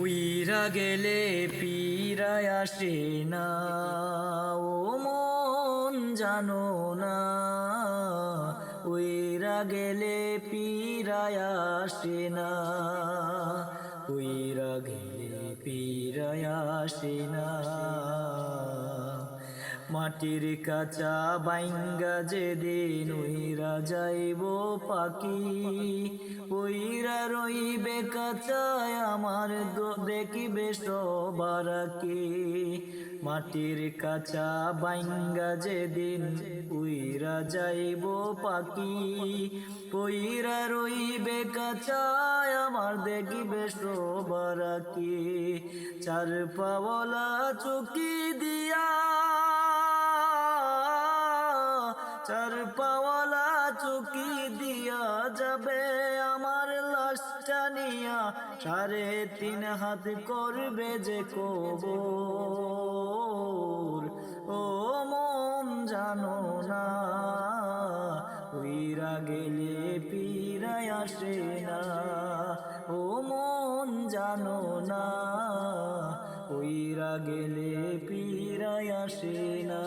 উইরা গেলে পীরায় আসে না। ও মন জানো না, উইরা গেলে পীরায় আসে না। উইরা গেলে পীরায় আসে না। মাটির কাঁচা বাইঙ্গা যে দিন উইরা যাইব পাখি, উইরা রইবে কাঁচায় আমার দেখিবে সবার কি মাটির কাঁচা বাইঙ্গা যে দিন উইরা যাইব পাখি, উইরা রইবে কাঁচায় আমার দেখিবে সবার কি চার পাওয়ালা চুকি চার পাওয়ালা চুকি দিয়া যাবে আমার লাশটা নিয়া। সাড়ে তিন হাত করবে যে কবর। ও মন জানো না, উইরা গেলে পীরায় আসে না। ও মন জানো না, উইরা গেলে পীরায় আসে না।